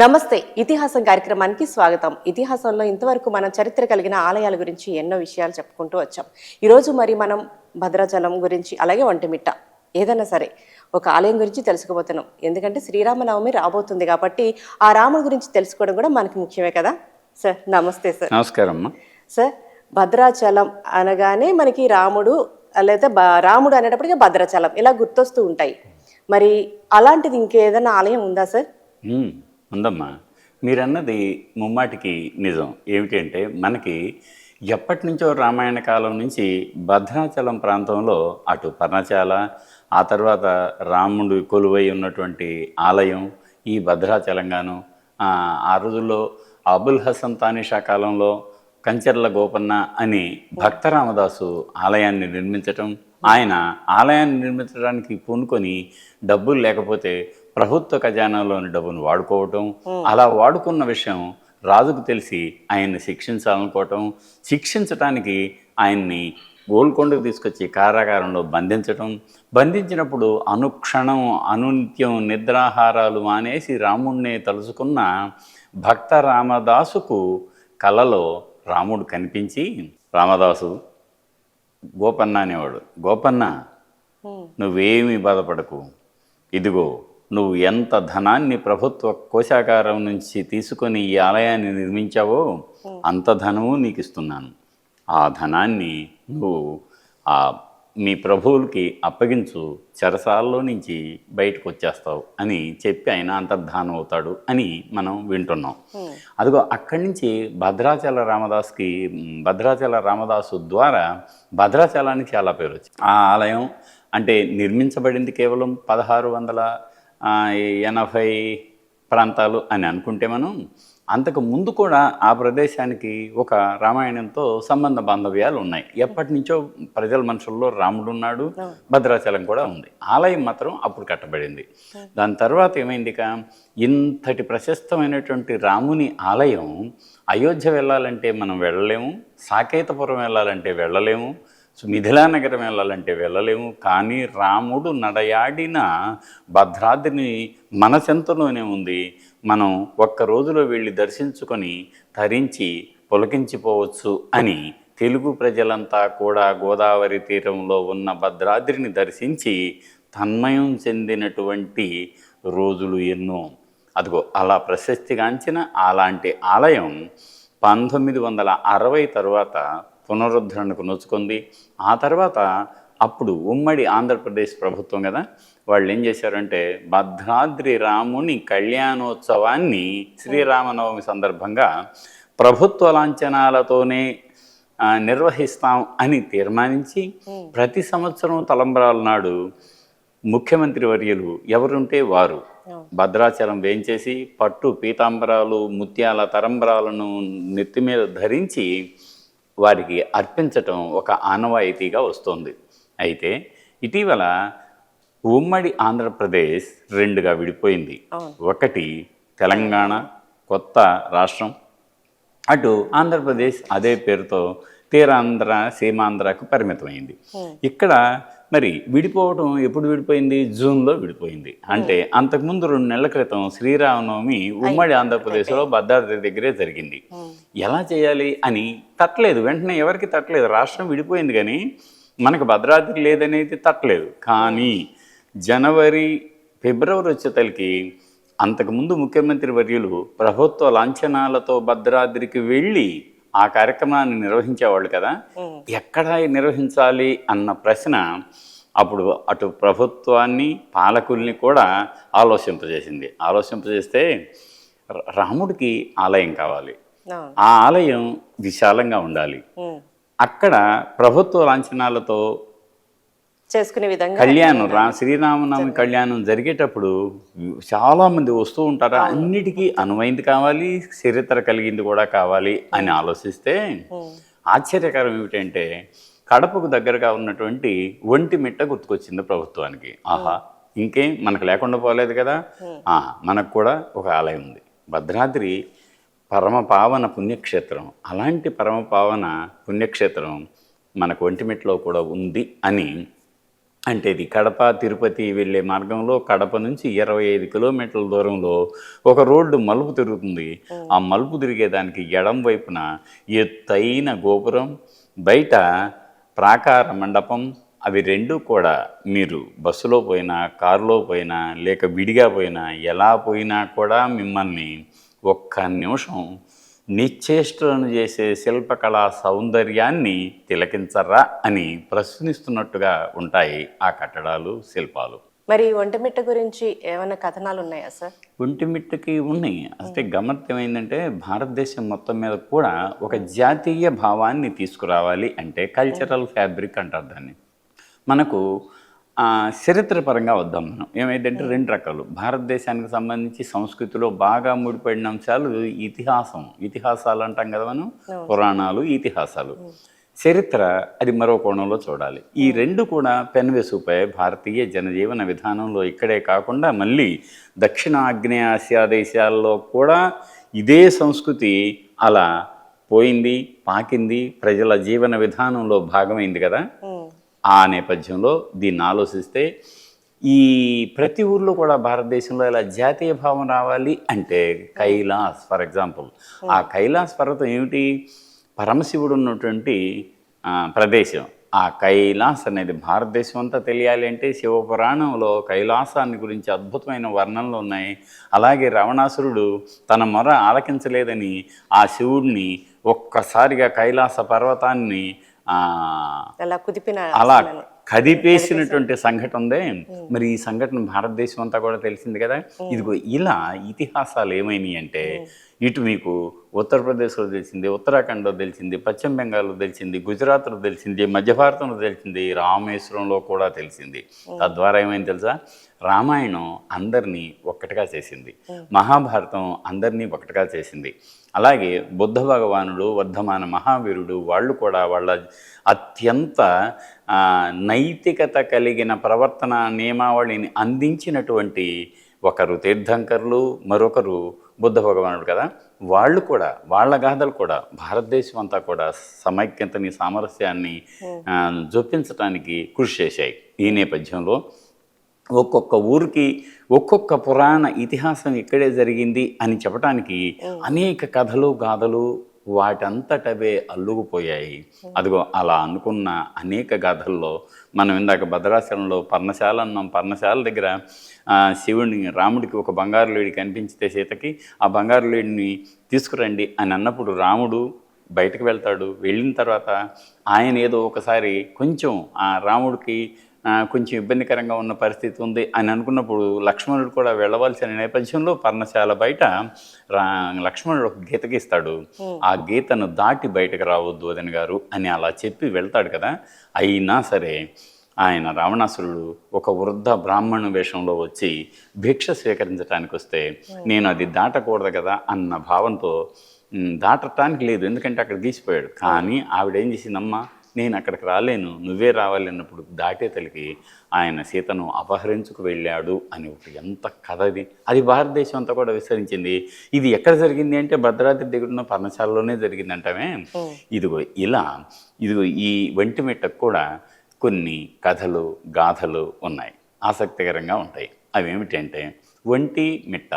నమస్తే ఇతిహాసం కార్యక్రమానికి స్వాగతం. ఇతిహాసంలో ఇంతవరకు మనం చరిత్ర కలిగిన ఆలయాల గురించి ఎన్నో విషయాలు చెప్పుకుంటూ వచ్చాం. ఈరోజు మరి మనం భద్రాచలం గురించి అలాగే ఒంటిమిట్ట. ఏదైనా సరే ఒక ఆలయం గురించి తెలుసుకోబోతున్నాం. ఎందుకంటే శ్రీరామనవమి రాబోతుంది కాబట్టి ఆ రాముడి గురించి తెలుసుకోవడం కూడా మనకి ముఖ్యమే కదా? సార్ నమస్తే సార్. నమస్కారం సార్ భద్రాచలం అనగానే మనకి రాముడు లేదా రాముడు అనేటప్పటికీ భద్రాచలం ఇలా గుర్తొస్తూ ఉంటాయి. మరి అలాంటిది ఇంకేదైనా ఆలయం ఉందా సార్? ఉందమ్మా. మీరన్నది ముమ్మాటికి నిజం. ఏమిటంటే మనకి ఎప్పటి నుంచో రామాయణ కాలం నుంచి భద్రాచలం ప్రాంతంలో అటు పర్ణశాల ఆ తర్వాత రాముడు కొలువై ఉన్నటువంటి ఆలయం ఈ భద్రాచలంగాను ఆ, ఆ రోజుల్లో అబుల్ హసన్ తానిషా కాలంలో కంచెర్ల గోపన్న అని భక్త రామదాసు ఆలయాన్ని నిర్మించటం ఆయన ఆలయాన్ని నిర్మించడానికి పూనుకొని డబ్బులు లేకపోతే ప్రభుత్వ ఖజానాలోని డబ్బును వాడుకోవటం అలా వాడుకున్న విషయం రాజుకు తెలిసి ఆయన్ని శిక్షించాలనుకోవటం శిక్షించటానికి ఆయన్ని గోల్కొండకు తీసుకొచ్చి కారాగారంలో బంధించటం బంధించినప్పుడు అనుక్షణం అనునిత్యం నిద్రాహారాలు మానేసి రాముణ్ణే తలుచుకున్న భక్త రామదాసుకు కలలో రాముడు కనిపించి రామదాసు గోపన్న అనేవాడు గోపన్న నువ్వేమీ బాధపడకు. ఇదిగో నువ్వు ఎంత ధనాన్ని ప్రభుత్వ కోశాగారం నుంచి తీసుకొని ఈ ఆలయాన్ని నిర్మించావో అంత ధనము నీకు ఇస్తున్నాను ఆ ధనాన్ని నువ్వు ఆ మీ ప్రభువులకి అప్పగించు చెరసాల్లో నుంచి బయటకు వచ్చేస్తావు అని చెప్పి ఆయన అంతర్ధానం అవుతాడు అని మనం వింటున్నాం. అదిగో అక్కడి నుంచి భద్రాచల రామదాస్కి భద్రాచల రామదాసు ద్వారా భద్రాచలానికి చాలా పేరు వచ్చింది ఆ ఆలయం అంటే నిర్మించబడింది కేవలం పదహారు వందల ఎనభై ప్రాంతాలు అని అనుకుంటే మనం అంతకు ముందు కూడా ఆ ప్రదేశానికి ఒక రామాయణంతో సంబంధ బాంధవ్యాలు ఉన్నాయి. ఎప్పటి నుంచో ప్రజల మనుషుల్లో రాముడు ఉన్నాడు భద్రాచలం కూడా ఉంది. ఆలయం మాత్రం అప్పుడు కట్టబడింది. దాని తర్వాత ఏమైంది ఇంతటి ప్రశస్తమైనటువంటి రాముని ఆలయం అయోధ్య వెళ్ళాలంటే మనం వెళ్ళలేము సాకేతపురం వెళ్ళాలంటే వెళ్ళలేము సో మిథిలా నగరం వెళ్ళాలంటే వెళ్ళలేము. కానీ రాముడు నడయాడిన భద్రాద్రిని మనసెంతలోనే ఉంది. మనం ఒక్క రోజులో వెళ్ళి దర్శించుకొని తరించి పులకించిపోవచ్చు అని తెలుగు ప్రజలంతా కూడా గోదావరి తీరంలో ఉన్న భద్రాద్రిని దర్శించి తన్మయం చెందినటువంటి రోజులు ఎన్నో. అదిగో అలా ప్రశస్తిగాంచిన అలాంటి ఆలయం పంతొమ్మిది వందల అరవై తరువాత పునరుద్ధరణకు నోచుకుంది ఆ తర్వాత అప్పుడు ఉమ్మడి ఆంధ్రప్రదేశ్ ప్రభుత్వం కదా వాళ్ళు ఏం చేశారంటే భద్రాద్రి రాముని కళ్యాణోత్సవాన్ని శ్రీరామనవమి సందర్భంగా ప్రభుత్వ లాంఛనాలతోనే నిర్వహిస్తాం అని తీర్మానించి ప్రతి సంవత్సరం తలంబరాల నాడు ముఖ్యమంత్రి వర్యులు ఎవరుంటే వారు. భద్రాచలం వేయించేసి పట్టు పీతాంబరాలు ముత్యాల తరంబరాలను నెత్తి మీద ధరించి వారికి అర్పించటం ఒక ఆనవాయితీగా వస్తుంది. అయితే ఇటీవల ఉమ్మడి ఆంధ్రప్రదేశ్ రెండుగా విడిపోయింది. ఒకటి తెలంగాణ కొత్త రాష్ట్రం. అటు ఆంధ్రప్రదేశ్ అదే పేరుతో తీరాంధ్ర సీమాంధ్రకు పరిమితమైంది. ఇక్కడ మరి విడిపోవడం ఎప్పుడు విడిపోయింది? జూన్లో విడిపోయింది. అంటే అంతకుముందు రెండు నెలల క్రితం శ్రీరామనవమి ఉమ్మడి ఆంధ్రప్రదేశ్లో భద్రాద్రి దగ్గరే జరిగింది. ఎలా చేయాలి అని తట్టలేదు. వెంటనే ఎవరికి తట్టలేదు. రాష్ట్రం విడిపోయింది కానీ మనకు భద్రాద్రి లేదనేది తట్టలేదు. కానీ జనవరి ఫిబ్రవరి వచ్చేతలకి అంతకుముందు ముఖ్యమంత్రి వర్యులు ప్రభుత్వ లాంఛనాలతో భద్రాద్రికి వెళ్ళి ఆ కార్యక్రమాన్ని నిర్వహించేవాళ్ళు కదా. ఎక్కడ నిర్వహించాలి అన్న ప్రశ్న అప్పుడు అటు ప్రభుత్వాన్ని పాలకుల్ని కూడా ఆలోచింపజేసింది. ఆలోచింపజేస్తే రాముడికి ఆలయం కావాలి. ఆ. ఆలయం విశాలంగా ఉండాలి. అక్కడ ప్రభుత్వ లాంఛనాలతో చేసుకునే విధంగా కళ్యాణం రా శ్రీరామనవమి కళ్యాణం జరిగేటప్పుడు చాలా మంది వస్తూ ఉంటారు. అన్నిటికీ అనువైంది కావాలి చరిత్ర కలిగింది కూడా కావాలి అని ఆలోచిస్తే ఆశ్చర్యకరం ఏమిటంటే కడపకు దగ్గరగా ఉన్నటువంటి ఒంటి మిట్ట గుర్తుకొచ్చింది ప్రభుత్వానికి. ఆహా ఇంకేం? మనకు లేకుండా పోలేదు కదా? మనకు కూడా ఒక ఆలయం ఉంది. భద్రాద్రి పరమ పావన పుణ్యక్షేత్రం. అలాంటి పరమ పావన పుణ్యక్షేత్రం మనకు ఒంటిమిట్లో కూడా ఉంది అని అంటే ఇది కడప తిరుపతి వెళ్ళే మార్గంలో కడప నుంచి ఇరవై ఐదు కిలోమీటర్ల దూరంలో ఒక రోడ్డు మలుపు తిరుగుతుంది. ఆ మలుపు తిరిగేదానికి ఎడం వైపున ఎత్తైన గోపురం బయట ప్రాకార మండపం. అవి రెండు కూడా మీరు బస్సులో పోయినా కారులో పోయినా లేక విడిగా పోయినా ఎలా పోయినా కూడా మిమ్మల్ని ఒక్క నిమిషం నిశ్చేష్టలను చేసే శిల్పకళా సౌందర్యాన్ని తిలకించరా అని ప్రశ్నిస్తున్నట్టుగా ఉంటాయి ఆ కట్టడాలు శిల్పాలు. మరి ఒంటిమిట్ట గురించి ఏమైనా కథనాలు ఉన్నాయా సార్? ఒంటిమిట్టకి ఉన్నాయి. అంటే గమ్మత్ ఏమైందంటే భారతదేశం మొత్తం మీద కూడా ఒక జాతీయ భావాన్ని తీసుకురావాలి అంటే కల్చరల్ ఫ్యాబ్రిక్ అంటారు దాన్ని. మనకు చరిత్రపరంగా వద్దాం మనం. ఏమైందంటే రెండు రకాలు. భారతదేశానికి సంబంధించి సంస్కృతిలో బాగా ముడిపడిన అంశాలు ఇతిహాసం. ఇతిహాసాలు అంటాం కదా మనం? పురాణాలు ఇతిహాసాలు. చరిత్ర అది మరో కోణంలో చూడాలి. ఈ రెండు కూడా పెన్వెసుపై భారతీయ జనజీవన విధానంలో ఇక్కడే కాకుండా మళ్ళీ దక్షిణ ఆగ్నేయ ఆసియా దేశాల్లో కూడా ఇదే సంస్కృతి అలా పోయింది పాకింది ప్రజల జీవన విధానంలో భాగమైంది కదా? ఆ నేపథ్యంలో దీన్ని ఆలోచిస్తే ఈ ప్రతి ఊర్లో కూడా భారతదేశంలో ఇలా జాతీయ భావం రావాలి అంటే కైలాస్ ఫర్ ఎగ్జాంపుల్ ఆ కైలాస్ పర్వతం ఏమిటి? పరమశివుడు ఉన్నటువంటి ప్రదేశం. ఆ కైలాస్ అనేది భారతదేశం అంతా తెలియాలి అంటే శివపురాణంలో కైలాసాన్ని గురించి అద్భుతమైన వర్ణనలు ఉన్నాయి. అలాగే రావణాసురుడు తన మొర ఆలకించలేదని ఆ శివుడిని ఒక్కసారిగా కైలాస పర్వతాన్ని అలా కుదిపిన అలా కదిపేసినటువంటి సంఘటన ఉందే మరి ఈ సంఘటన భారతదేశం అంతా కూడా తెలిసింది కదా? ఇదిగో ఇలా ఇతిహాసాలు ఏమైనాయి అంటే ఇటు మీకు ఉత్తరప్రదేశ్లో తెలిసింది ఉత్తరాఖండ్లో తెలిసింది పశ్చిమ బెంగాల్లో తెలిసింది గుజరాత్లో తెలిసింది మధ్య భారతంలో తెలిసింది రామేశ్వరంలో కూడా తెలిసింది. తద్వారా ఏమైంది తెలుసా? రామాయణం అందరినీ ఒక్కటిగా చేసింది. మహాభారతం అందరినీ ఒకటిగా చేసింది. అలాగే బుద్ధ భగవానుడు వర్ధమాన మహావీరుడు వాళ్ళు కూడా వాళ్ళ అత్యంత నైతికత కలిగిన ప్రవర్తన నియమావళిని అందించినటువంటి ఒకరు తీర్థంకరులు మరొకరు బుద్ధ భగవానుడు కదా. వాళ్ళు కూడా వాళ్ళ గాథలు కూడా భారతదేశం అంతా కూడా సమైక్యతని సామరస్యాన్ని ఆ, జొప్పించడానికి కృషి చేశాయి ఈ నేపథ్యంలో. ఒక్కొక్క ఊరికి ఒక్కొక్క పురాణ ఇతిహాసం ఇక్కడే జరిగింది అని చెప్పడానికి అనేక కథలు గాథలు వాటంతటవే అల్లుకుపోయాయి. అదిగో అలా అనుకున్న అనేక గాథల్లో మనం ఇందాక భద్రాచలంలో పర్ణశాల అన్నాం. పర్ణశాల దగ్గర శివుడిని రాముడికి ఒక బంగారు లేడి కనిపించితే సీతకి ఆ బంగారు లేడిని తీసుకురండి అని అన్నప్పుడు రాముడు బయటకు వెళ్తాడు. వెళ్ళిన తర్వాత ఆయన ఏదో ఒకసారి కొంచెం ఆ రాముడికి కొంచెం ఇబ్బందికరంగా ఉన్న పరిస్థితి ఉంది అని అనుకున్నప్పుడు లక్ష్మణుడు కూడా వెళ్ళవలసిన నేపథ్యంలో పర్ణశాల బయట రా లక్ష్మణుడు ఒక గీత గీస్తాడు. ఆ గీతను దాటి బయటకు రావద్దు వదిన గారు అని అలా చెప్పి వెళ్తాడు కదా. అయినా సరే ఆయన రావణాసురుడు ఒక వృద్ధ బ్రాహ్మణ వేషంలో వచ్చి భిక్ష స్వీకరించడానికి వస్తే నేను అది దాటకూడదు కదా అన్న భావంతో "ఉమ్, దాటటానికి లేదు ఎందుకంటే అక్కడ గీసిపోయాడు. కానీ ఆవిడ ఏం చేసిందమ్మా? నేను అక్కడికి రాలేను నువ్వే రావాలి అన్నప్పుడు దాటే తలికి ఆయన సీతను అపహరించుకు వెళ్ళాడు అని ఒక ఎంత కథ అది అది భారతదేశం అంతా కూడా విస్తరించింది. ఇది ఎక్కడ జరిగింది అంటే భద్రాద్రి దగ్గర ఉన్న పర్ణశాలలోనే జరిగింది అంటామే ఇదిగో ఇలా ఇదిగో ఈ ఒంటిమిట్టకు కూడా కొన్ని కథలు గాథలు ఉన్నాయి. ఆసక్తికరంగా ఉంటాయి. అవి ఏమిటంటే ఒంటి మిట్ట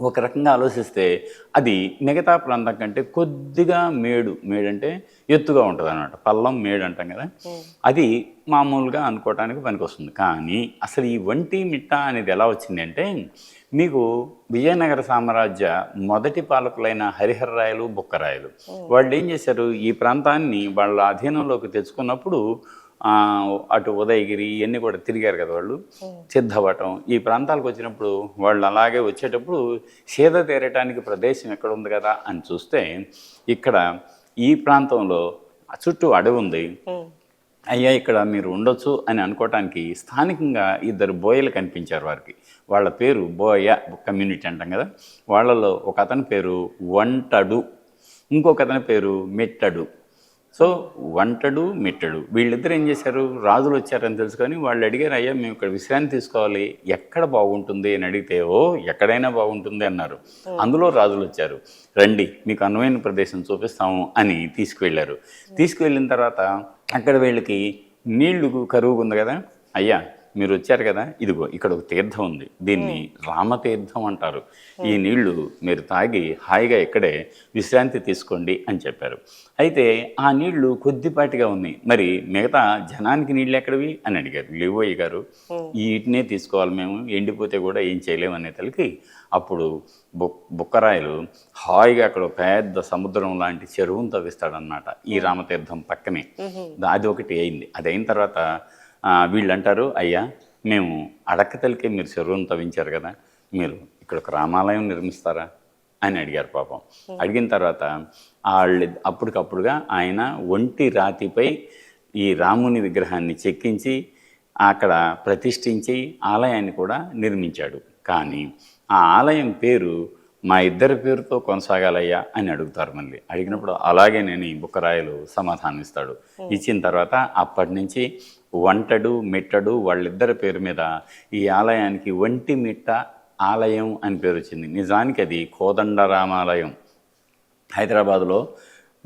ఒక రకంగా ఆలోచిస్తే అది మిగతా ప్రాంతం కంటే కొద్దిగా మేడు. మేడు అంటే ఎత్తుగా ఉంటుంది అనమాట పల్లం మేడు అంటాం కదా. అది మామూలుగా అనుకోవటానికి పనికొస్తుంది. కానీ అసలు ఈ వంటి మిట్ట అనేది ఎలా వచ్చింది అంటే మీకు విజయనగర సామ్రాజ్య మొదటి పాలకులైన హరిహరరాయలు బుక్కరాయలు వాళ్ళు ఏం చేశారు? ఈ ప్రాంతాన్ని వాళ్ళ అధీనంలోకి తెచ్చుకున్నప్పుడు అటు ఉదయగిరి ఇవన్నీ కూడా తిరిగారు కదా వాళ్ళు. సిద్ధవటం ఈ ప్రాంతాలకు వచ్చినప్పుడు వాళ్ళు అలాగే వచ్చేటప్పుడు సీద తీరటానికి ప్రదేశం ఎక్కడ ఉంది కదా అని చూస్తే ఇక్కడ ఈ ప్రాంతంలో చుట్టూ అడవి ఉంది. అయ్యా ఇక్కడ మీరు ఉండొచ్చు అని అనుకోవటానికి స్థానికంగా ఇద్దరు బోయలు కనిపించారు వారికి. వాళ్ళ పేరు బోయ కమ్యూనిటీ అంటాం కదా. వాళ్ళలో ఒక అతని పేరు వంటడు ఇంకొక అతని పేరు మెట్టడు. సో వంటడు మెట్టడు. వీళ్ళిద్దరు ఏం చేశారు? రాజులు వచ్చారని తెలుసుకొని వాళ్ళు అడిగారు అయ్యా మేము ఇక్కడ విశ్రాంతి తీసుకోవాలి. ఎక్కడ బాగుంటుంది? అని అడిగితే ఓ ఎక్కడైనా బాగుంటుంది అన్నారు. అందులో రాజులు వచ్చారు. రండి మీకు అనువైన ప్రదేశం చూపిస్తాము అని తీసుకువెళ్ళారు. తీసుకువెళ్ళిన తర్వాత అక్కడ వీళ్ళకి నీళ్ళు కరువు ఉంది కదా? అయ్యా మీరు వచ్చారు కదా? ఇదిగో ఇక్కడ ఒక తీర్థం ఉంది. దీన్ని రామతీర్థం అంటారు. ఈ నీళ్ళు మీరు తాగి హాయిగా ఇక్కడే విశ్రాంతి తీసుకోండి అని చెప్పారు. అయితే ఆ నీళ్ళు కొద్దిపాటిగా ఉన్నాయి. మరి మిగతా జనానికి నీళ్ళు ఎక్కడివి? అని అడిగారు లేవోయ్య గారు. వీటినే తీసుకోవాలి మేము. ఎండిపోతే కూడా ఏం చేయలేము అనే తలకి అప్పుడు బుక్ బుక్కరాయలు హాయిగా అక్కడ పెద్ద సముద్రం లాంటి చెరువును తవ్విస్తాడనమాట ఈ రామతీర్థం పక్కనే. అది ఒకటి అయింది. అది అయిన తర్వాత వీళ్ళు అంటారు అయ్యా మేము అడక్కతలకే మీరు చెరువును తవ్వించారు కదా మీరు ఇక్కడ ఒక రామాలయం నిర్మిస్తారా? అని అడిగారు పాపం. అడిగిన తర్వాత వాళ్ళు అప్పటికప్పుడుగా ఆయన ఒంటి రాతిపై ఈ రాముని విగ్రహాన్ని చెక్కించి అక్కడ ప్రతిష్ఠించి ఆలయాన్ని కూడా నిర్మించాడు. కానీ ఆ ఆలయం పేరు మా ఇద్దరి పేరుతో కొనసాగాలయ్యా అని అడుగుతారు మళ్ళీ. అడిగినప్పుడు అలాగే నేను ఈ బుక్కరాయలు సమాధానం ఇస్తాడు ఇచ్చిన తర్వాత అప్పటి నుంచి వంటడు మిట్టడు వాళ్ళిద్దరి పేరు మీద ఈ ఆలయానికి ఒంటి మిట్ట ఆలయం అని పేరు వచ్చింది. నిజానికి అది కోదండరామాలయం. హైదరాబాద్లో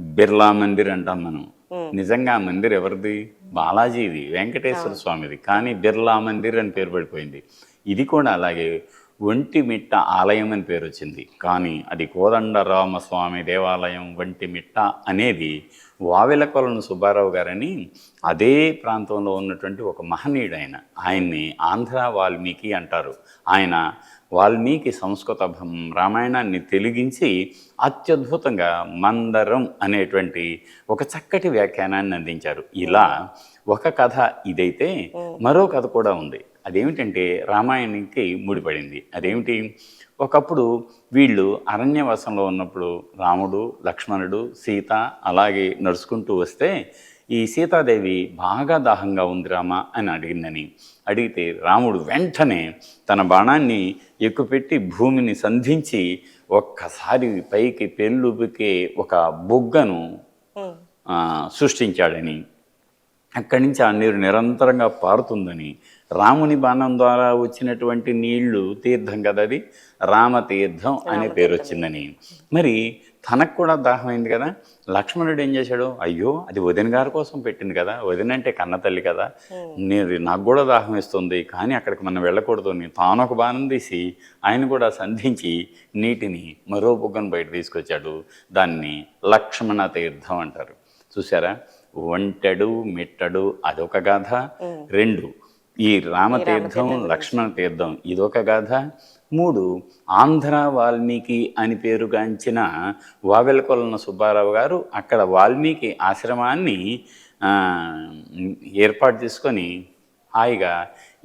బిర్లా మందిర్ అంటాం మనం. నిజంగా ఆ మందిర్ ఎవరిది? బాలాజీది వెంకటేశ్వర స్వామిది. కానీ బిర్లా మందిర్ అని పేరు పడిపోయింది. ఇది కూడా అలాగే ఒంటిమిట్ట ఆలయం అని పేరు వచ్చింది. కానీ అది కోదండరామస్వామి దేవాలయం ఒంటిమిట్ట అనేది వావిలకొలను సుబ్బారావు గారని అదే ప్రాంతంలో ఉన్నటువంటి ఒక మహనీయుడు ఆయన ఆయన్ని ఆంధ్ర వాల్మీకి అంటారు. ఆయన వాల్మీకి సంస్కృత రామాయణాన్ని తెలిగించి అత్యద్భుతంగా మందరం అనేటువంటి ఒక చక్కటి వ్యాఖ్యానాన్ని అందించారు. ఇలా ఒక కథ ఇదైతే మరో కథ కూడా ఉంది. అదేమిటంటే రామాయణానికి ముడిపడింది. అదేమిటి? ఒకప్పుడు వీళ్ళు అరణ్యవాసంలో ఉన్నప్పుడు రాముడు లక్ష్మణుడు సీత అలాగే నడుచుకుంటూ వస్తే ఈ సీతాదేవి బాగా దాహంగా ఉంది రామ అని అడిగిందని. అడిగితే రాముడు వెంటనే తన బాణాన్ని ఎక్కుపెట్టి భూమిని సంధించి ఒక్కసారి పైకి పెళ్ళుబికే ఒక బొగ్గను సృష్టించాడని. అక్కడి నుంచి ఆ నీరు నిరంతరంగా పారుతుందని రాముని బాణం ద్వారా వచ్చినటువంటి నీళ్ళు తీర్థం కదా అది? రామతీర్థం అనే పేరు వచ్చిందని. మరి తనకు కూడా దాహమైంది కదా? లక్ష్మణుడు ఏం చేశాడు? అయ్యో అది వదిన గారి కోసం పెట్టింది కదా? వదిన అంటే కన్న తల్లి కదా? నేను నాకు కూడా దాహం ఇస్తుంది కానీ అక్కడికి మనం వెళ్ళకూడదు. అని తాను ఒక బాణం తీసి ఆయన కూడా సంధించి నీటిని మరో బుగ్గను బయట తీసుకొచ్చాడు. దాన్ని లక్ష్మణ తీర్థం అంటారు. చూసారా ఒంటెడు మిట్టడు అదొక గాథ. రెండు ఈ రామతీర్థం లక్ష్మణ తీర్థం ఇదొక గాథ. మూడు ఆంధ్ర వాల్మీకి అని పేరుగాంచిన వావెలకొలన సుబ్బారావు గారు అక్కడ వాల్మీకి ఆశ్రమాన్ని ఏర్పాటు చేసుకొని హాయిగా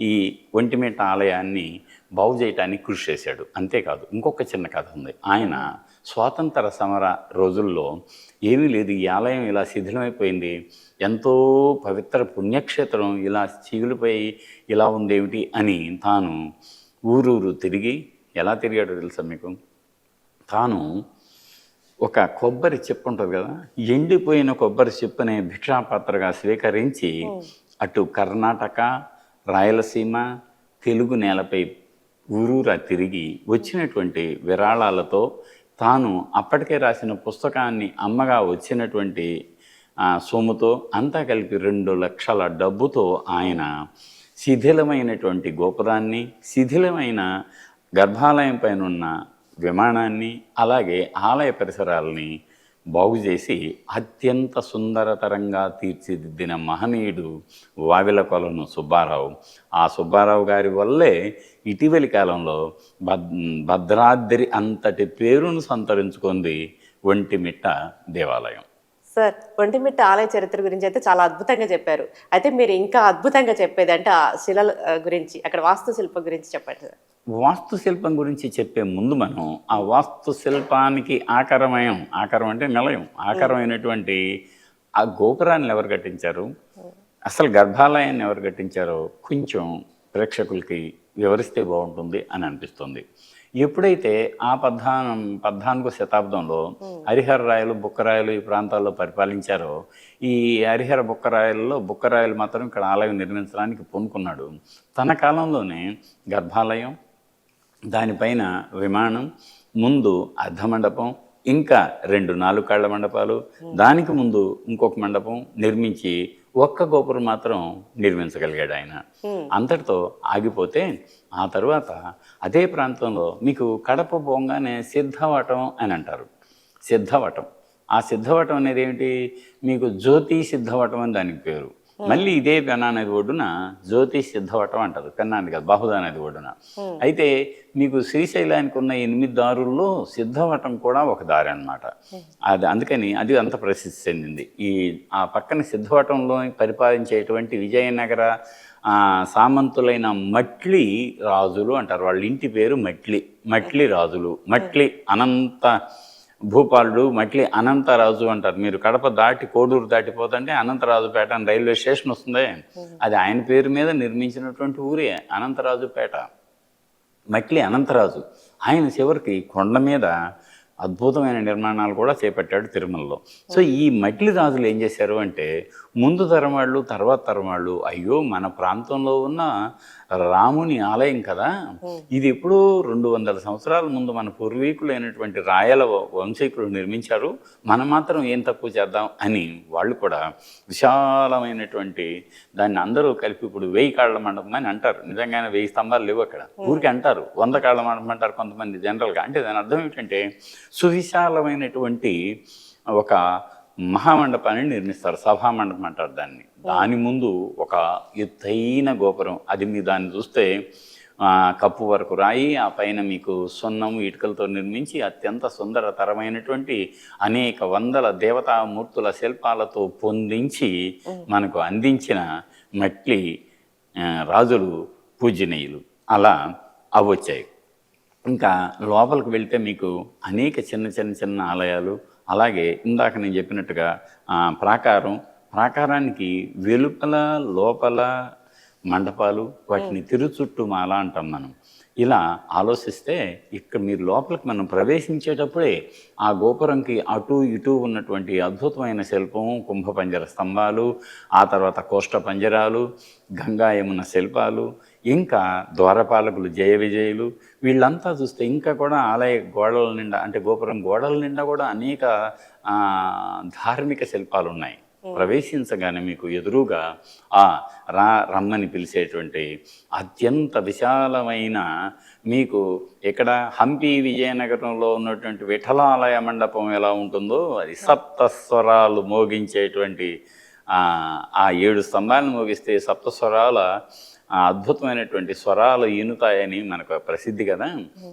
ఈ ఒంటిమిట్ట ఆలయాన్ని బాగు చేయటానికి కృషి చేశాడు. అంతేకాదు ఇంకొక చిన్న కథ ఉంది. ఆయన స్వాతంత్ర సమర రోజుల్లో ఏమీ లేదు. ఈ ఆలయం ఇలా శిథిలమైపోయింది. ఎంతో పవిత్ర పుణ్యక్షేత్రం ఇలా చీగులిపోయి ఇలా ఉందేమిటి అని తాను ఊరూరు తిరిగి ఎలా తిరిగాడో తెలుసా మీకు? తాను ఒక కొబ్బరి చెప్పు ఉంటుంది కదా? ఎండిపోయిన కొబ్బరి చెప్పుని భిక్షాపాత్రగా స్వీకరించి అటు కర్ణాటక రాయలసీమ తెలుగు నేలపై ఊరూరా తిరిగి వచ్చినటువంటి విరాళాలతో తాను అప్పటికే రాసిన పుస్తకాన్ని అమ్మగా వచ్చినటువంటి సొమ్ముతో అంతా కలిపి రెండు లక్షల డబ్బుతో ఆయన శిథిలమైనటువంటి గోపురాన్ని శిథిలమైన గర్భాలయం పైన ఉన్న విమానాన్ని అలాగే ఆలయ పరిసరాలని బాగు చేసి అత్యంత సుందరతరంగా తీర్చిదిద్దిన మహనీయుడు వావిల కొలను సుబ్బారావు. ఆ సుబ్బారావు గారి వల్లే ఇటీవలి కాలంలో భద్ భద్రాద్రి అంతటి పేరును సంతరించుకుంది ఒంటిమిట్ట దేవాలయం. సార్ ఒంటిమిట్ట ఆలయ చరిత్ర గురించి అయితే చాలా అద్భుతంగా చెప్పారు. అయితే మీరు ఇంకా అద్భుతంగా చెప్పేది అంటే ఆ శిలల గురించి అక్కడ వాస్తుశిల్పం గురించి చెప్పండి సార్. వాస్తుశిల్పం గురించి చెప్పే ముందు మనం ఆ వాస్తు శిల్పానికి ఆకారమయం ఆకారం అంటే నిలయం. ఆకారమైనటువంటి ఆ గోపురాన్ని ఎవరు కట్టించారు? అసలు గర్భాలయాన్ని ఎవరు కట్టించారో కొంచెం ప్రేక్షకులకి వివరిస్తే బాగుంటుంది అని అనిపిస్తుంది. ఎప్పుడైతే ఆ పద్నాం పద్నాలుగో శతాబ్దంలో హరిహర రాయలు బుక్కరాయలు ఈ ప్రాంతాల్లో పరిపాలించారో ఈ హరిహర బుక్కరాయలలో బుక్కరాయలు మాత్రం ఇక్కడ ఆలయం నిర్మించడానికి పూనుకున్నాడు. తన కాలంలోనే గర్భాలయం దానిపైన విమానం ముందు అర్ధమండపం ఇంకా రెండు నాలుగు కాళ్ళ మండపాలు దానికి ముందు ఇంకొక మండపం నిర్మించి ఒక్క గోపురం మాత్రం నిర్మించగలిగాడు ఆయన. అంతటితో ఆగిపోతే ఆ తర్వాత అదే ప్రాంతంలో మీకు కడప పోగానే సిద్ధవటం అని అంటారు. సిద్ధవటం. ఆ సిద్ధవటం అనేది ఏమిటి? మీకు జ్యోతి సిద్ధవటం అని దానికి పేరు. మళ్ళీ ఇదే పెన్నా నది ఒడ్డున జ్యోతి సిద్ధవటం అంటారు పెన్నా నది కాదు బాహుదా నది ఒడ్డున. అయితే మీకు శ్రీశైలానికి ఉన్న ఎనిమిది దారుల్లో సిద్ధవటం కూడా ఒక దారి అన్నమాట. అది అందుకని అది అంత ప్రసిద్ధి చెందింది. ఈ ఆ పక్కన సిద్ధవటంలో పరిపాలించేటువంటి విజయనగర సామంతులైన మట్లి రాజులు అంటారు. వాళ్ళ ఇంటి పేరు మట్లి. మట్లి రాజులు. మట్లి అనంత భూపాలుడు మట్లి అనంతరాజు అంటారు. మీరు కడప దాటి కోడూరు దాటిపోతుంటే అనంతరాజుపేట అని రైల్వే స్టేషన్ వస్తుంది. అది ఆయన పేరు మీద నిర్మించినటువంటి ఊరే అనంతరాజుపేట. మట్లి అనంతరాజు. ఆయన చివరికి కొండ మీద అద్భుతమైన నిర్మాణాలు కూడా చేపట్టాడు తిరుమలలో. సో ఈ మట్లి రాజులు ఏం చేశారు అంటే ముందు తరం వాళ్ళు తర్వాత తరం వాళ్ళు అయ్యో మన ప్రాంతంలో ఉన్న రాముని ఆలయం కదా. ఇది ఎప్పుడో రెండు వందల సంవత్సరాల ముందు మన పూర్వీకులైనటువంటి రాయల వంశీకులు నిర్మించారు. మనం మాత్రం ఏం తక్కువ చేద్దాం అని వాళ్ళు కూడా విశాలమైనటువంటి దాన్ని అందరూ కలిపి ఇప్పుడు వెయ్యి కాళ్ళ మండపం అని అంటారు. నిజంగానే వెయ్యి స్తంభాలు లేవు అక్కడ. ఊరికి అంటారు. వంద కాళ్ళ మండపం అంటారు కొంతమంది జనరల్గా. అంటే దాని అర్థం ఏంటంటే సువిశాలమైనటువంటి ఒక మహామండపాన్ని నిర్మిస్తారు సభా మండపం అంటారు దాన్ని. దాని ముందు ఒక ఎత్తైన గోపురం. అది మీ దాన్ని చూస్తే కప్పు వరకు రాయి ఆ పైన మీకు సున్నం ఇటుకలతో నిర్మించి అత్యంత సుందరతరమైనటువంటి అనేక వందల దేవతామూర్తుల శిల్పాలతో పొందించి మనకు అందించిన మట్లి రాజులు పూజనీయులు. అలా అవి వచ్చాయి. ఇంకా లోపలికి వెళ్తే మీకు అనేక చిన్న చిన్న చిన్న ఆలయాలు అలాగే ఇందాక నేను చెప్పినట్టుగా ప్రాకారం ప్రాకారానికి వెలుపల లోపల మండపాలు వాటిని తిరుచుట్టుమాల అంటాం మనం. ఇలా ఆలోచిస్తే ఇక్కడ మీరు లోపలికి మనం ప్రవేశించేటప్పుడే ఆ గోపురంకి అటు ఇటు ఉన్నటువంటి అద్భుతమైన శిల్పం కుంభపంజర స్తంభాలు ఆ తర్వాత కోష్ట పంజరాలు గంగా యమున శిల్పాలు ఇంకా ద్వారపాలకులు జయ విజయులు వీళ్ళంతా చూస్తే ఇంకా కూడా ఆలయ గోడల నిండా అంటే గోపురం గోడల నిండా కూడా అనేక ధార్మిక శిల్పాలు ఉన్నాయి ప్రవేశించగానే మీకు ఎదురుగా ఆ రా రమ్మని పిలిచేటువంటి అత్యంత విశాలమైన మీకు ఇక్కడ హంపి విజయనగరంలో ఉన్నటువంటి విఠలాలయ మండపం ఎలా ఉంటుందో అది సప్త స్వరాలు మోగించేటువంటి ఆ ఏడు స్తంభాలను మోగిస్తే సప్త స్వరాల ఆ అద్భుతమైనటువంటి స్వరాలు ఈనుతాయని మనకు ప్రసిద్ధి కదా?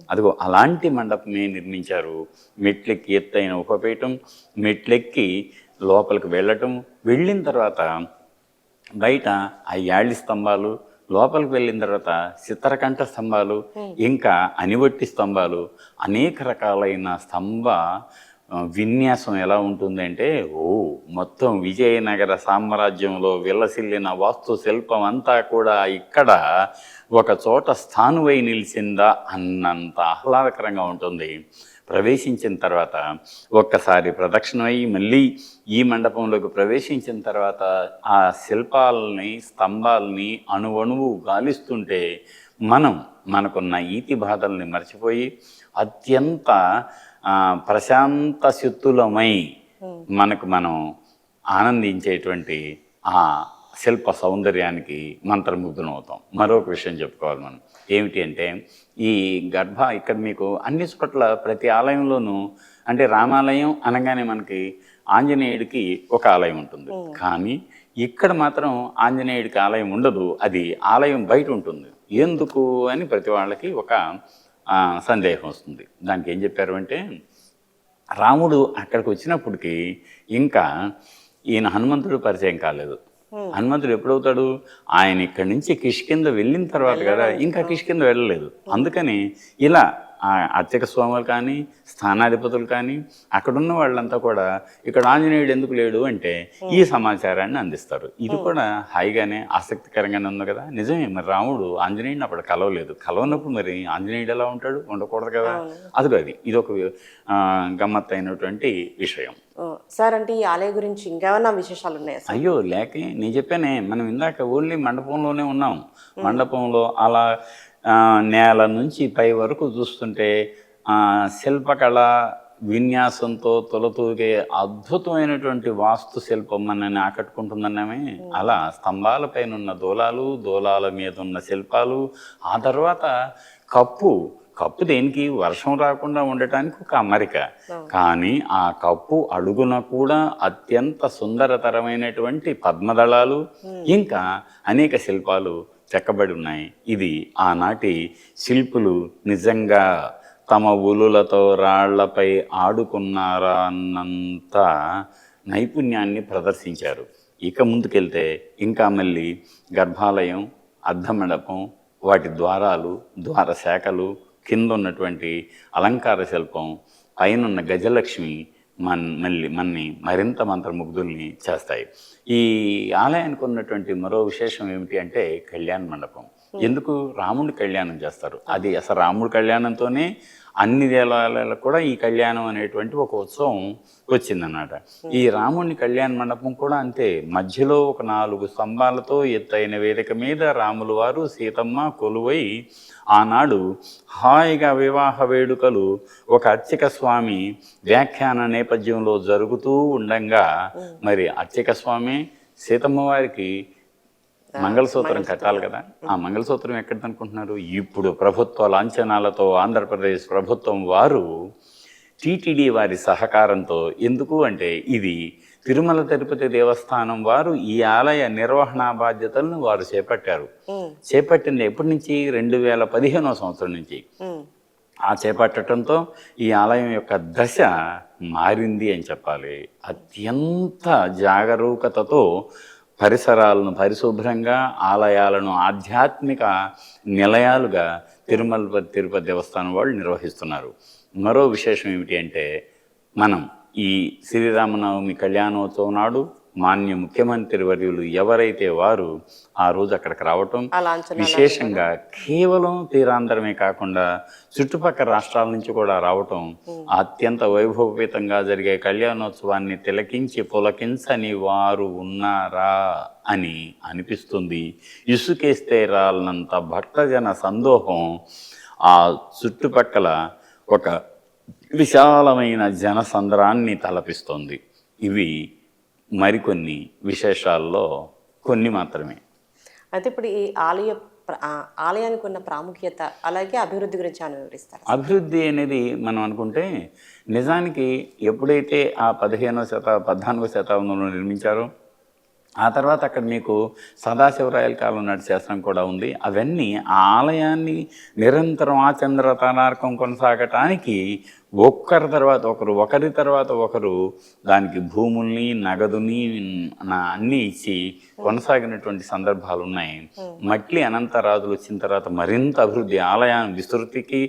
అదిగో అలాంటి మండపమే నిర్మించారు. మెట్లెక్కి ఎత్తైన ఉపపీఠం మెట్లెక్కి లోపలికి వెళ్ళటం వెళ్ళిన తర్వాత బయట ఆ యాళ్ళి స్తంభాలు లోపలికి వెళ్ళిన తర్వాత చిత్రకంఠ స్తంభాలు ఇంకా అనివట్టి స్తంభాలు అనేక రకాలైన స్తంభ విన్యాసం ఎలా ఉంటుందంటే ఓ మొత్తం విజయనగర సామ్రాజ్యంలో విలసిల్లిన వాస్తు శిల్పం అంతా కూడా ఇక్కడ ఒక చోట స్థానువై నిలిచిందా అన్నంత ఆహ్లాదకరంగా ఉంటుంది. ప్రవేశించిన తర్వాత ఒక్కసారి ప్రదక్షిణమై మళ్ళీ ఈ మండపంలోకి ప్రవేశించిన తర్వాత ఆ శిల్పాలని స్తంభాలని అణువణువు గాలిస్తుంటే మనం మనకున్న ఈతి బాధల్ని మర్చిపోయి అత్యంత ప్రశాంత శుద్ధులమై మనకు మనం ఆనందించేటువంటి ఆ శిల్ప సౌందర్యానికి మంత్రముగ్ధులవుతాం మరొక విషయం చెప్పుకోవాలి మనం. ఏమిటి అంటే ఈ గర్భ ఇక్కడ మీకు అన్ని చోట్ల ప్రతి ఆలయంలోనూ అంటే రామాలయం అనగానే మనకి ఆంజనేయుడికి ఒక ఆలయం ఉంటుంది. కానీ ఇక్కడ మాత్రం ఆంజనేయుడికి ఆలయం ఉండదు. అది ఆలయం బయట ఉంటుంది. ఎందుకు అని ప్రతి వాళ్ళకి ఒక సందేహం వస్తుంది. దానికి ఏం చెప్పారు అంటే రాముడు అక్కడికి వచ్చినప్పటికి ఇంకా ఈయన హనుమంతుడు పరిచయం కాలేదు. హనుమంతుడు ఎప్పుడవుతాడు? ఆయన ఇక్కడి నుంచి కిష్కింద వెళ్ళిన తర్వాత కదా ఇంకా కిష్కింద వెళ్ళలేదు. అందుకని ఇలా ఆ అర్చక స్వాములు కానీ స్థానాధిపతులు కానీ అక్కడున్న వాళ్ళంతా కూడా ఇక్కడ ఆంజనేయుడు ఎందుకు లేడు అంటే ఈ సమాచారాన్ని అందిస్తారు. ఇది కూడా హాయిగానే ఆసక్తికరంగానే ఉంది కదా? నిజమే మరి రాముడు ఆంజనేయుడిని అప్పుడు కలవలేదు. కలవనప్పుడు మరి ఆంజనేయుడు ఎలా ఉంటాడు? ఉండకూడదు కదా? అదిగో అది ఇది ఒక గమ్మత్తైనటువంటి విషయం. సార్ అంటే ఈ ఆలయ గురించి ఇంకేమన్నా విశేషాలు ఉన్నాయా అయ్యో లేకే నేను చెప్పానే మనం ఇందాక ఓన్లీ మండపంలోనే ఉన్నాం. మండపంలో అలా నేల నుంచి పై వరకు చూస్తుంటే శిల్పకళ విన్యాసంతో తొలతూగే అద్భుతమైనటువంటి వాస్తు శిల్పం మనని ఆకట్టుకుంటుందన్నామే. అలా స్తంభాలపైన ఉన్న దూలాలు దూలాల మీద ఉన్న శిల్పాలు ఆ తర్వాత కప్పు. కప్పు దేనికి? వర్షం రాకుండా ఉండటానికి ఒక అమరిక. కానీ ఆ కప్పు అడుగున కూడా అత్యంత సుందరతరమైనటువంటి పద్మదళాలు ఇంకా అనేక శిల్పాలు చెక్కబడి ఉన్నాయి. ఇది ఆనాటి శిల్పులు నిజంగా తమ ఉలులతో రాళ్ళపై ఆడుకున్నారా అన్నంత నైపుణ్యాన్ని ప్రదర్శించారు. ఇక ముందుకెళ్తే ఇంకా మళ్ళీ గర్భాలయం అర్ధమండపం వాటి ద్వారాలు ద్వార శాఖలు కింద ఉన్నటువంటి అలంకార శిల్పం పైనున్న గజలక్ష్మి మన్ మళ్ళీ మన్ని మరింత మంత్రముగ్ధుల్ని చేస్తాయి. ఈ ఆలయానికి ఉన్నటువంటి మరో విశేషం ఏమిటి అంటే కళ్యాణ మండపం. ఎందుకు? రాముడి కళ్యాణం చేస్తారు. అది అసలు రాముడి కళ్యాణంతోనే అన్ని దేవాలయాలకు కూడా ఈ కళ్యాణం అనేటువంటి ఒక ఉత్సవం వచ్చిందన్నమాట. ఈ రాముడిని కళ్యాణ మండపం కూడా అంతే. మధ్యలో ఒక నాలుగు స్తంభాలతో ఎత్తైన వేదిక మీద రాములు వారు సీతమ్మ కొలువై ఆనాడు హాయిగా వివాహ వేడుకలు ఒక అర్చక స్వామి వ్యాఖ్యాన నేపథ్యంలో జరుగుతూ ఉండంగా మరి అర్చక స్వామి సీతమ్మ వారికి మంగళసూత్రం కట్టాలి కదా. ఆ మంగళసూత్రం ఎక్కడిది అనుకుంటున్నారు ఇప్పుడు ప్రభుత్వ లాంఛనాలతో ఆంధ్రప్రదేశ్ ప్రభుత్వం వారు టీటీడీ వారి సహకారంతో ఎందుకు అంటే ఇది తిరుమల తిరుపతి దేవస్థానం వారు ఈ ఆలయ నిర్వహణ బాధ్యతలను వారు చేపట్టారు. చేపట్టింది ఎప్పటి నుంచి? రెండు వేల పదిహేనో సంవత్సరం నుంచి. ఆ చేపట్టడంతో ఈ ఆలయం యొక్క దశ మారింది అని చెప్పాలి. అత్యంత జాగరూకతతో పరిసరాలను పరిశుభ్రంగా ఆలయాలను ఆధ్యాత్మిక నిలయాలుగా తిరుమల తిరుపతి దేవస్థానం వాళ్ళు నిర్వహిస్తున్నారు. మరో విశేషం ఏమిటి అంటే మనం ఈ శ్రీరామనవమి కళ్యాణోత్సవం నాడు మాన్య ముఖ్యమంత్రి వర్యులు ఎవరైతే వారు ఆ రోజు అక్కడికి రావటం విశేషంగా కేవలం తీరాంధ్రమే కాకుండా చుట్టుపక్కల రాష్ట్రాల నుంచి కూడా రావటం అత్యంత వైభవపేతంగా జరిగే కళ్యాణోత్సవాన్ని తిలకించి పులకించని వారు ఉన్నారా అని అనిపిస్తుంది. ఇసుకేస్తే రాలనంత భక్తజన సందోహం ఆ చుట్టుపక్కల ఒక విశాలమైన జనసంద్రాన్ని తలపిస్తోంది. ఇవి మరికొన్ని విశేషాల్లో కొన్ని మాత్రమే. అయితే ఇప్పుడు ఈ ఆలయ ఆలయానికి ఉన్న ప్రాముఖ్యత అలాగే అభివృద్ధి గురించి ఆయన వివరిస్తారు? అభివృద్ధి అనేది మనం అనుకుంటే నిజానికి ఎప్పుడైతే ఆ పదిహేనవ శత పద్నాలుగో శతాబ్దంలో నిర్మించారో ఆ తర్వాత అక్కడ మీకు సదాశివరాయల కాలం నాటి శాస్త్రం కూడా ఉంది. అవన్నీ ఆ ఆలయాన్ని నిరంతరం ఆచంద్ర తనార్కం కొనసాగటానికి ఒక్కరి తర్వాత ఒకరు ఒకరి తర్వాత ఒకరు దానికి భూముల్ని నగదుని అన్నీ ఇచ్చి కొనసాగినటువంటి సందర్భాలు ఉన్నాయి. మట్లి అనంతరాజులు వచ్చిన తర్వాత మరింత అభివృద్ధి ఆలయం విస్తృతికి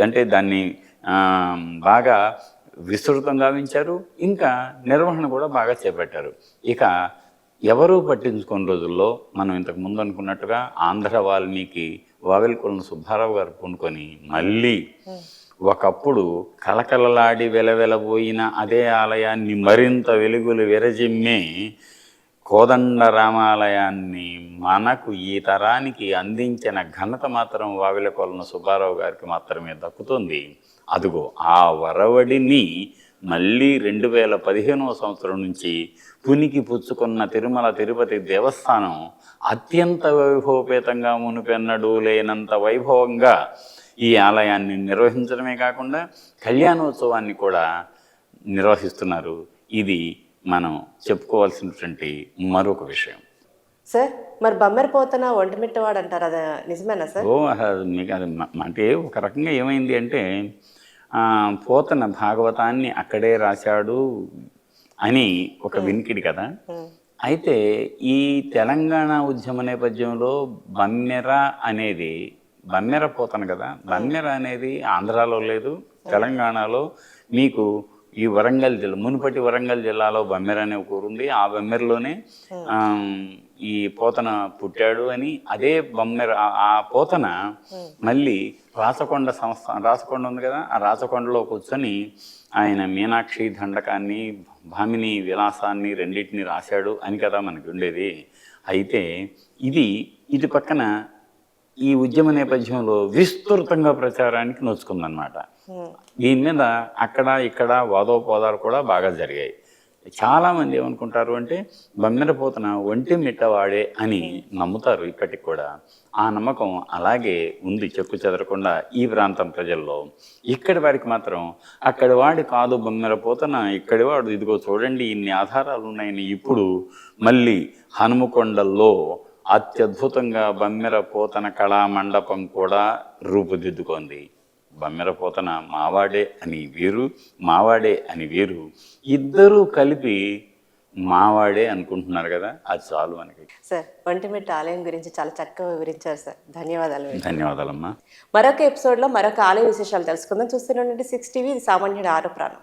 అంటే దాన్ని ఆ, బాగా విస్తృతం గావించారు. ఇంకా నిర్వహణ కూడా బాగా చేపట్టారు. ఇక ఎవరూ పట్టించుకోని రోజుల్లో మనం ఇంతకు ముందు అనుకున్నట్టుగా ఆంధ్ర వాల్మీకి వావెల్కొలను సుబ్బారావు గారు పూనుకొని మళ్ళీ ఒకప్పుడు కలకలలాడి వెలవెలబోయిన అదే ఆలయాన్ని మరింత వెలుగులు విరజిమ్మే కోదండ రామాలయాన్ని మనకు ఈ తరానికి అందించిన ఘనత మాత్రం వావిలకొలను సుబ్బారావు గారికి మాత్రమే దక్కుతుంది. అదిగో ఆ వరవడిని మళ్ళీ రెండు వేల పదిహేనవ సంవత్సరం నుంచి పునికి పుచ్చుకున్న తిరుమల తిరుపతి దేవస్థానం అత్యంత వైభవపేతంగా మునుపెన్నడూ లేనంత వైభవంగా ఈ ఆలయాన్ని నిర్వహించడమే కాకుండా కళ్యాణోత్సవాన్ని కూడా నిర్వహిస్తున్నారు. ఇది మనం చెప్పుకోవాల్సినటువంటి మరొక విషయం. సార్ మరి బమ్మెరపోతన ఒంటిమిట్టవాడు అంటారు అది నిజమేనా సార్? ఓ మీకు అది అంటే ఒక రకంగా ఏమైంది అంటే పోతన భాగవతాన్ని అక్కడే రాశాడు అని ఒక వినికిడి కదా. అయితే ఈ తెలంగాణ ఉద్యమ నేపథ్యంలో బమ్మెర అనేది బమ్మెర పోతన కదా. బమ్మెర అనేది ఆంధ్రాలో లేదు తెలంగాణలో మీకు ఈ వరంగల్ జిల్లా మునుపటి వరంగల్ జిల్లాలో బమ్మెర అనే ఒక ఊరు ఉంది ఆ బమ్మెరలోనే ఈ పోతన పుట్టాడు అని అదే బమ్మెర ఆ- పోతన మళ్ళీ రాచకొండ సంస్థ రాచకొండ ఉంది కదా. ఆ రాచకొండలో కూర్చొని ఆయన మీనాక్షి దండకాన్ని భామిని విలాసాన్ని రెండింటిని రాశాడు అని కదా మనకి ఉండేది. అయితే ఇది ఇటు పక్కన ఈ ఉద్యమ నేపథ్యంలో విస్తృతంగా ప్రచారానికి నోచుకుందనమాట దీని మీద అక్కడ ఇక్కడ వాదోపవాదాలు కూడా బాగా జరిగాయి. చాలామంది ఏమనుకుంటారు అంటే బమ్మెరపోతన ఒంటి మిట్టవాడే అని నమ్ముతారు ఇప్పటికి కూడా. ఆ నమ్మకం అలాగే ఉంది చెక్కు చెదరకుండా ఈ ప్రాంతం ప్రజల్లో. ఇక్కడి వారికి మాత్రం అక్కడి వాడి కాదు బొమ్మెరపోతన ఇక్కడి వాడు ఇదిగో చూడండి ఇన్ని ఆధారాలు ఉన్నాయని ఇప్పుడు మళ్ళీ హనుమకొండల్లో అత్యద్భుతంగా బమ్మెర పోతన కళా మండపం కూడా రూపుదిద్దుకుంది. బమ్మెర పోతన మావాడే అని వీరు మావాడే అని వీరు ఇద్దరూ కలిపి మావాడే అనుకుంటున్నారు కదా అది చాలు మనకి. సార్ ఒంటిమిట్ట ఆలయం గురించి చాలా చక్కగా వివరించారు సార్. ధన్యవాదాలు. ధన్యవాదాలమ్మా. మరొక ఎపిసోడ్లో మరొక ఆలయ విశేషాలు తెలుసుకుందాం. చూస్తూనే సిక్స్ టీవీ సామాన్యుడు ఆరు ప్రాణం.